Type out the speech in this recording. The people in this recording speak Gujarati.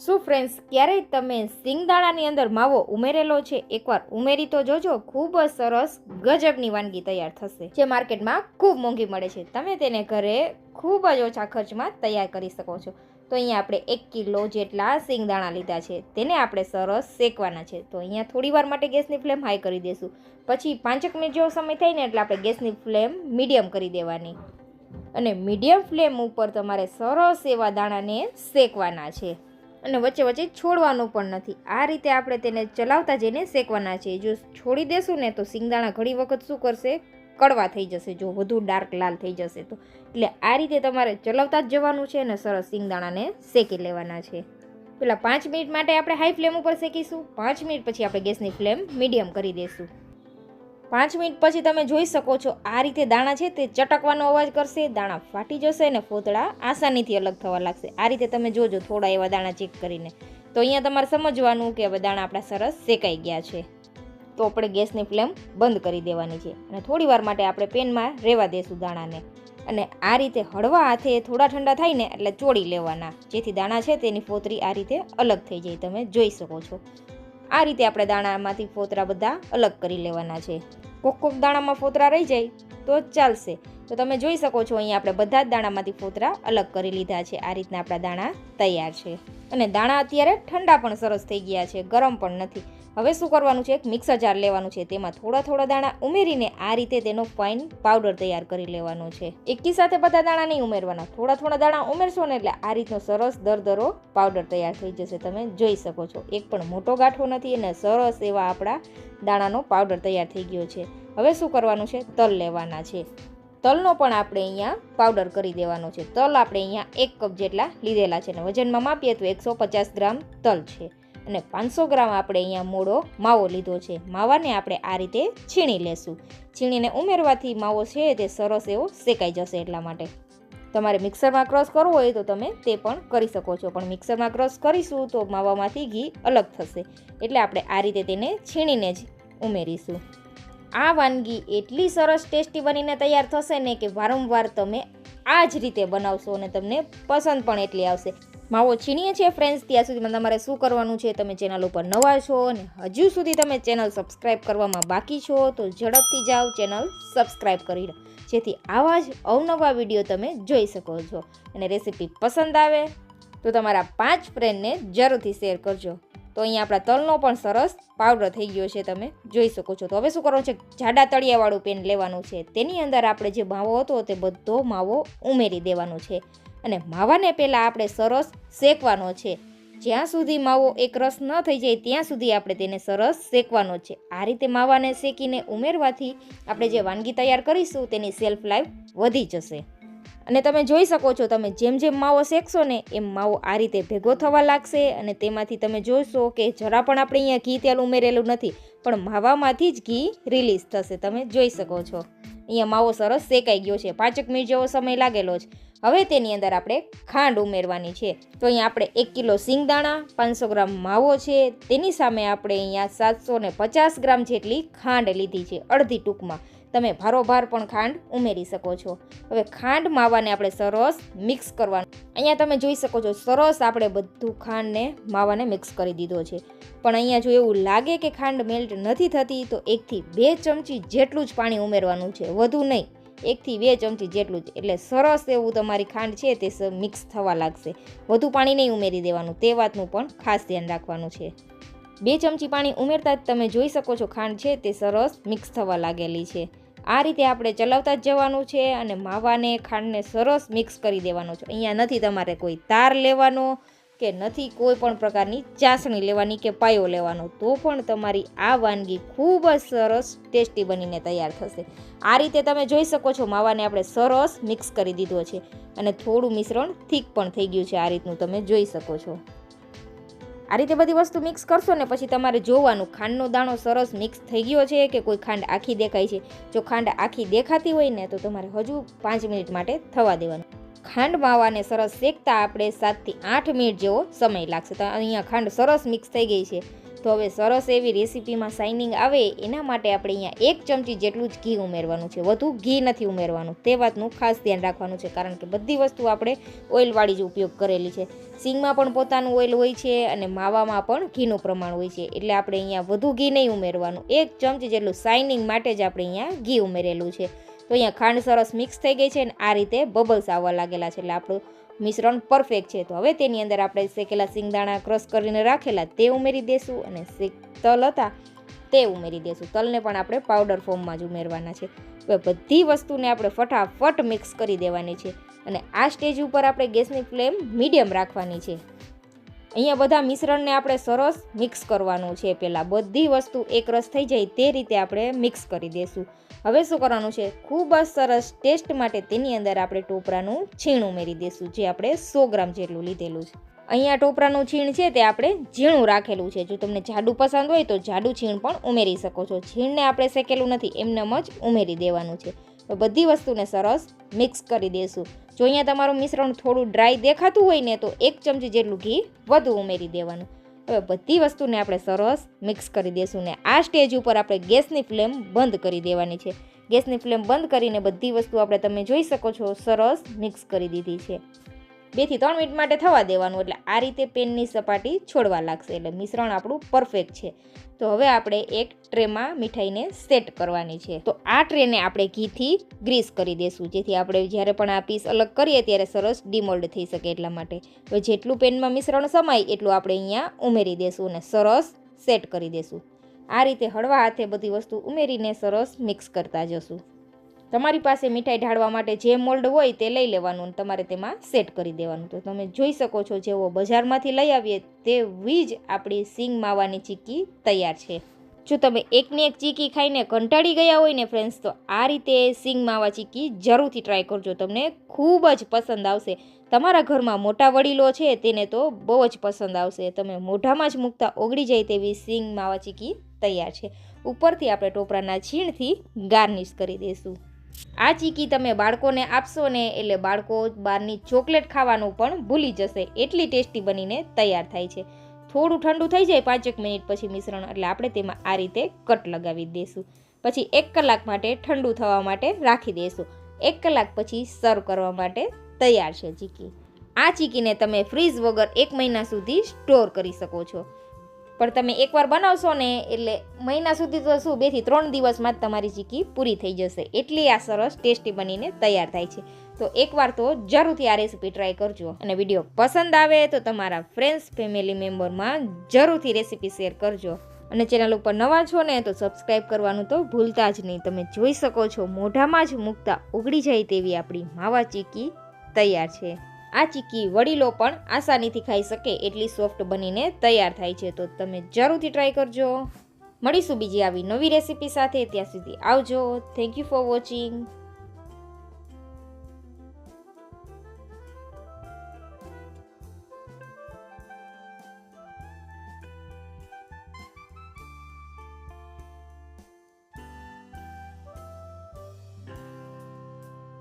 શું ફ્રેન્ડ્સ ક્યારેય તમે સિંગદાણાની અંદર માવો ઉમેરેલો છે? એકવાર ઉમેરી તો જોજો, ખૂબ જ સરસ ગજબની વાનગી તૈયાર થશે. જે માર્કેટમાં ખૂબ મોંઘી મળે છે. તમે તેને ઘરે ખૂબ જ ઓછા ખર્ચમાં તૈયાર કરી શકો છો. તો અહીંયા આપણે એક કિલો જેટલા સિંગદાણા લીધા છે. તેને આપણે સરસ શેકવાના છે. તો અહીંયા થોડી વાર માટે ગેસની ફ્લેમ હાઈ કરી દઈશું પછી પાંચેક મિનિટ જેવો સમય થાય ને એટલે આપણે ગેસની ફ્લેમ મીડિયમ કરી દેવાની. અને મીડિયમ ફ્લેમ ઉપર તમારે સરસ એવા દાણાને શેકવાના છે. અને વચ્ચે વચ્ચે છોડવાનું પણ નથી. આ રીતે આપણે તેને ચલાવતા જઈને શેકવાના છે જો છોડી દેશું ને તો સિંગદાણા ઘણી વખત શું કરશે? કડવા થઈ જશે. જો વધુ ડાર્ક લાલ થઈ જશે તો. એટલે આ રીતે તમારે ચલાવતા જ જવાનું છે અને સરસ સિંગદાણાને શેકી લેવાના છે. પેલા પાંચ મિનિટ માટે આપણે હાઈ ફ્લેમ ઉપર શેકીશું. પાંચ મિનિટ પછી આપણે ગેસની ફ્લેમ મીડિયમ કરી દઈશું પાંચ મિનિટ પછી તમે જોઈ શકો છો, આ રીતે દાણા છે તે ચટકવાનો અવાજ કરશે, દાણા ફાટી જશે અને ફોતળા આસાનીથી અલગ થવા લાગશે. આ રીતે તમે જોજો, થોડા એવા દાણા ચેક કરીને. તો અહીંયા તમારે સમજવાનું કે હવે દાણા આપણા સરસ શેકાઈ ગયા છે. તો આપણે ગેસની ફ્લેમ બંધ કરી દેવાની છે અને થોડી વાર માટે આપણે પેનમાં રહેવા દેશું દાણાને. અને આ રીતે હળવા હાથે થોડા ઠંડા થાય ને એટલે ચોળી લેવાના. જેથી દાણા છે તેની ફોતરી આ રીતે અલગ થઈ જાય, તમે જોઈ શકો છો. આ રીતે આપણે દાણામાંથી ફોતરા બધા અલગ કરી લેવાના છે. કોક કોક દાણામાં ફોતરા રહી જાય તો ચાલશે. તો તમે જોઈ શકો છો, અહીંયા આપણે બધા જ દાણામાંથી ફોતરા અલગ કરી લીધા છે. આ રીતના આપણા દાણા તૈયાર છે. અને દાણા અત્યારે ઠંડા પણ સરસ થઈ ગયા છે, ગરમ પણ નથી. હવે શું કરવાનું છે? એક મિક્સર જાર લેવાનું છે. તેમાં થોડા થોડા દાણા ઉમેરીને આ રીતે તેનો ફાઇન પાવડર તૈયાર કરી લેવાનો છે. એકી સાથે બધા દાણા નહીં ઉમેરવાના. થોડા થોડા દાણા ઉમેરશો ને એટલે આ રીતનો સરસ દરદરો પાવડર તૈયાર થઈ જશે. તમે જોઈ શકો છો. એક પણ મોટો ગાંઠો નથી અને સરસ એવા આપણા દાણાનો પાવડર તૈયાર થઈ ગયો છે. હવે શું કરવાનું છે? તલ લેવાના છે. તલનો પણ આપણે અહીંયા પાવડર કરી દેવાનો છે. તલ આપણે અહીંયા એક કપ જેટલા લીધેલા છે. અને વજનમાં માપીએ તો એકસો પચાસ ગ્રામ તલ છે. અને પાંચસો ગ્રામ આપણે અહીંયા મોડો માવો લીધો છે. માવાને આપણે આ રીતે છીણી લેશું. છીણીને ઉમેરવાથી માવો છે તે સરસ એવો શેકાઈ જશે એટલા માટે. તમારે મિક્સરમાં ક્રશ કરવો હોય તો તમે તે પણ કરી શકો છો. પણ મિક્સરમાં ક્રશ કરીશું તો માવામાંથી ઘી અલગ થશે. એટલે આપણે આ રીતે તેને છીણીને જ ઉમેરીશું. આ વાનગી એટલી સરસ ટેસ્ટી બનીને તૈયાર થશે ને કે વારંવાર તમે આ જ રીતે બનાવશો અને તમને પસંદ પણ એટલી આવશે. માવો છીણીએ છીએ ફ્રેન્ડ્સ ત્યાં સુધીમાં તમારે શું કરવાનું છે, તમે ચેનલ ઉપર નવા છો અને હજુ સુધી તમે ચેનલ સબસ્ક્રાઈબ કરવામાં બાકી છો, તો ઝડપથી જાઓ ચેનલ સબસ્ક્રાઈબ કરી લો. જેથી આવા જ અવનવા વીડિયો તમે જોઈ શકો છો. અને રેસીપી પસંદ આવે, તો તમારા પાંચ ફ્રેન્ડને જરૂરથી શેર કરજો. તો અહીંયા આપણા તલનો પણ સરસ પાવડર થઈ ગયો છે, તમે જોઈ શકો છો. તો હવે શું કરવાનું છે, જાડા તળિયાવાળું પેન લેવાનું છે. તેની અંદર આપણે જે માવો હતો, તે બધો માવો ઉમેરી દેવાનો છે. અને માવાને પહેલાં આપણે સરસ શેકવાનો છે. જ્યાં સુધી માવો એક રસ ન થઈ જાય ત્યાં સુધી આપણે તેને સરસ શેકવાનો છે. આ રીતે માવાને શેકીને ઉમેરવાથી આપણે જે વાનગી તૈયાર કરીશું તેની સેલ્ફ લાઈફ વધી જશે. અને તમે જોઈ શકો છો તમે જેમ જેમ માવો શેકશો ને એમ માવો આ રીતે ભેગો થવા લાગશે અને તેમાંથી તમે જોશો કે જરા પણ આપણે અહીંયા ઘી તેલ ઉમેરેલું નથી, પણ માવામાંથી જ ઘી રિલીઝ થશે. તમે જોઈ શકો છો. અહીંયા માવો સરસ શેકાઈ ગયો છે. પાંચેક મિનિટ જેવો સમય લાગેલો છે. હવે તેની અંદર આપણે ખાંડ ઉમેરવાની છે. તો અહીંયા આપણે એક કિલો સિંગદાણા, પાંચસો ગ્રામ માવો છે. તેની સામે આપણે અહીંયા સાતસો પચાસ ગ્રામ જેટલી ખાંડ લીધી છે અડધી ટૂંકમાં. તમે ભારોભાર પણ ખાંડ ઉમેરી શકો છો. હવે ખાંડ માવાને આપણે સરસ મિક્સ કરવાનું. અહીંયા તમે જોઈ શકો છો, સરસ આપણે બધું ખાંડને, માવાને મિક્સ કરી દીધો છે. પણ અહીંયા જો એવું લાગે કે ખાંડ મેલ્ટ નથી થતી, તો એકથી બે ચમચી જેટલું જ પાણી ઉમેરવાનું છે, વધુ નહીં. એકથી બે ચમચી જેટલું જ. એટલે સરસ એવું તમારી ખાંડ છે તે મિક્સ થવા લાગશે. વધુ પાણી નહીં ઉમેરી દેવાનું, તે વાતનું પણ ખાસ ધ્યાન રાખવાનું છે. બે ચમચી પાણી ઉમેરતા જ તમે જોઈ શકો છો ખાંડ છે તે સરસ મિક્સ થવા લાગેલી છે. આ રીતે આપણે ચલાવતા જ જવાનું છે અને માવાને, ખાંડને સરસ મિક્સ કરી દેવાનો છે. અહીંયા નથી તમારે કોઈ તાર લેવાનો કે નથી કોઈ પણ પ્રકારની ચાસણી લેવાની કે પાયો લેવાનો. તો પણ તમારી આ વાનગી ખૂબ જ સરસ ટેસ્ટી બનીને તૈયાર થશે. આ રીતે તમે જોઈ શકો છો માવાને આપણે સરસ મિક્સ કરી દીધો છે. અને થોડું મિશ્રણ થીક પણ થઈ ગયું છે. આ રીતનું તમે જોઈ શકો છો. આ રીતે બધી વસ્તુ મિક્સ કરશો ને પછી તમારે જોવાનું, ખાંડનો દાણો સરસ મિક્સ થઈ ગયો છે કે કોઈ ખાંડ આખી દેખાય છે? જો ખાંડ આખી દેખાતી હોય ને તો તમારે હજુ પાંચ મિનિટ માટે થવા દેવાનું. ખાંડ માવાને સરસ શેકતા આપણે સાતથી આઠ મિનિટ જેવો સમય લાગશે. તો અહીંયા ખાંડ સરસ મિક્સ થઈ ગઈ છે. તો હવે સરસ એવી રેસીપીમાં શાઇનિંગ આવે, એના માટે આપણે અહીંયા એક ચમચી જેટલું જ ઘી ઉમેરવાનું છે. વધુ ઘી નથી ઉમેરવાનું. તે વાતનું ખાસ ધ્યાન રાખવાનું છે, કારણ કે બધી વસ્તુ આપણે ઓઇલવાળી જ ઉપયોગ કરેલી છે. સિંગમાં પણ પોતાનું ઓઇલ હોય છે અને માવામાં પણ ઘીનું પ્રમાણ હોય છે. એટલે આપણે અહીંયા વધુ ઘી નહીં ઉમેરવાનું. એક ચમચી જેટલું શાઇનિંગ માટે જ આપણે અહીંયા ઘી ઉમેરેલું છે. તો અહીંયા ખાંડ સરસ મિક્સ થઈ ગઈ છે અને આ રીતે બબલ્સ આવવા લાગેલા છે. એટલે આપણું મિશ્રણ પરફેક્ટ છે. તો હવે તેની અંદર આપણે શેકેલા સિંગદાણા ક્રશ કરીને રાખેલા તે ઉમેરી દેશું અને શેક તલ હતા તે ઉમેરી દેશું. તલને પણ આપણે પાવડર ફોર્મમાં જ ઉમેરવાના છે. હવે બધી વસ્તુને આપણે ફટાફટ મિક્સ કરી દેવાની છે. અને આ સ્ટેજ ઉપર આપણે ગેસની ફ્લેમ મીડિયમ રાખવાની છે. અહીંયા બધા મિશ્રણને આપણે સરસ મિક્સ કરવાનું છે. પહેલાં બધી વસ્તુ એકરસ થઈ જાય તે રીતે આપણે મિક્સ કરી દઈશું હવે શું કરવાનું છે? ખૂબ જ સરસ ટેસ્ટ માટે તેની અંદર આપણે ટોપરાનું છીણ ઉમેરી દઈશું જે આપણે સો ગ્રામ જેટલું લીધેલું છે. અહીંયા ટોપરાનું છીણ છે તે આપણે ઝીણું રાખેલું છે. જો તમને જાડું પસંદ હોય તો જાડું છીણ પણ ઉમેરી શકો છો. છીણને આપણે શેકેલું નથી એમનેમ જ ઉમેરી દેવાનું છે. તો બધી વસ્તુને સરસ મિક્સ કરી દઈશું જો અહીંયા તમારું મિશ્રણ થોડું ડ્રાય દેખાતું હોય ને તો એક ચમચી જેટલું ઘી વધુ ઉમેરી દેવાનું. હવે બધી વસ્તુને આપણે સરસ મિક્સ કરી દઈશું ને આ સ્ટેજ ઉપર આપણે ગેસની ફ્લેમ બંધ કરી દેવાની છે. ગેસની ફ્લેમ બંધ કરીને બધી વસ્તુ આપણે તમે જોઈ શકો છો, સરસ મિક્સ કરી દીધી છે. બેથી ત્રણ મિનિટ માટે થવા દેવાનું એટલે આ રીતે પેનની સપાટી છોડવા લાગશે એટલે મિશ્રણ આપણું પરફેક્ટ છે. તો હવે આપણે એક ટ્રેમાં મીઠાઈને સેટ કરવાની છે. તો આ ટ્રેને આપણે ઘીથી ગ્રીસ કરી દઈશું જેથી આપણે જ્યારે પણ આ પીસ અલગ કરીએ ત્યારે સરસ ડિમોલ્ડ થઈ શકે એટલા માટે. હવે જેટલું પેનમાં મિશ્રણ સમાય એટલું આપણે અહીંયા ઉમેરી દઈશું અને સરસ સેટ કરી દઈશું આ રીતે હળવા હાથે બધી વસ્તુ ઉમેરીને સરસ મિક્સ કરતા જશું. તમારી પાસે મીઠાઈ ઢાળવા માટે જે મોલ્ડ હોય તે લઈ લેવાનું અને તમારે તેમાં સેટ કરી દેવાનું. તો તમે જોઈ શકો છો જેવો બજારમાંથી લઈ આવીએ તેવી જ આપણી સિંગ માવાની ચીક્કી તૈયાર છે. જો તમે એકની એક ચીકી ખાઈને કંટાળી ગયા હોય ને ફ્રેન્ડ્સ તો આ રીતે સિંગ માવા ચીક્કી જરૂરથી ટ્રાય કરજો. તમને ખૂબ જ પસંદ આવશે. તમારા ઘરમાં મોટા વડીલો છે તેને તો બહુ જ પસંદ આવશે. તમે મોઢામાં જ મૂકતા ઓગળી જાય તેવી સિંગ માવા ચીક્કી તૈયાર છે. ઉપરથી આપણે ટોપરાના છીણથી ગાર્નિશ કરી દઈશું. આ ચીકી તમે બાળકોને આપશો ને એટલે બાળકો બહારની ચોકલેટ ખાવાનું પણ ભૂલી જશે. એટલી ટેસ્ટી બનીને તૈયાર થાય છે. થોડું ઠંડુ થઈ જાય પાંચેક મિનિટ પછી મિશ્રણ, એટલે આપણે તેમાં આ રીતે કટ લગાવી દઈશું પછી એક કલાક માટે ઠંડુ થવા માટે રાખી દઈશું એક કલાક પછી સર્વ કરવા માટે તૈયાર છે ચીકી. આ ચીકીને તમે ફ્રીઝ વગર એક મહિના સુધી સ્ટોર કરી શકો છો. પણ તમે એકવાર બનાવશો ને, એટલે મહિના સુધી તો શું, બેથી ત્રણ દિવસમાં જ તમારી ચીકી પૂરી થઈ જશે. એટલી આ સરસ ટેસ્ટી બનીને તૈયાર થાય છે. તો એકવાર તો જરૂરથી આ રેસીપી ટ્રાય કરજો. અને વીડિયો પસંદ આવે તો તમારા ફ્રેન્ડ્સ ફેમિલી મેમ્બરમાં જરૂરથી રેસીપી શેર કરજો. અને ચેનલ ઉપર નવા છો ને, તો સબસ્ક્રાઈબ કરવાનું તો ભૂલતા જ નહીં. તમે જોઈ શકો છો, મોઢામાં જ મૂકતા ઉગડી જાય તેવી આપણી માવા ચીકી તૈયાર છે. આ ચીકી વડીલો પણ આસાનીથી ખાઈ શકે એટલી સોફ્ટ બનીને તૈયાર થાય છે. તો તમે જરૂરથી ટ્રાય કરજો. મળીશું બીજી આવી નવી રેસીપી સાથે. ત્યાં સુધી આવજો. Thank you for watching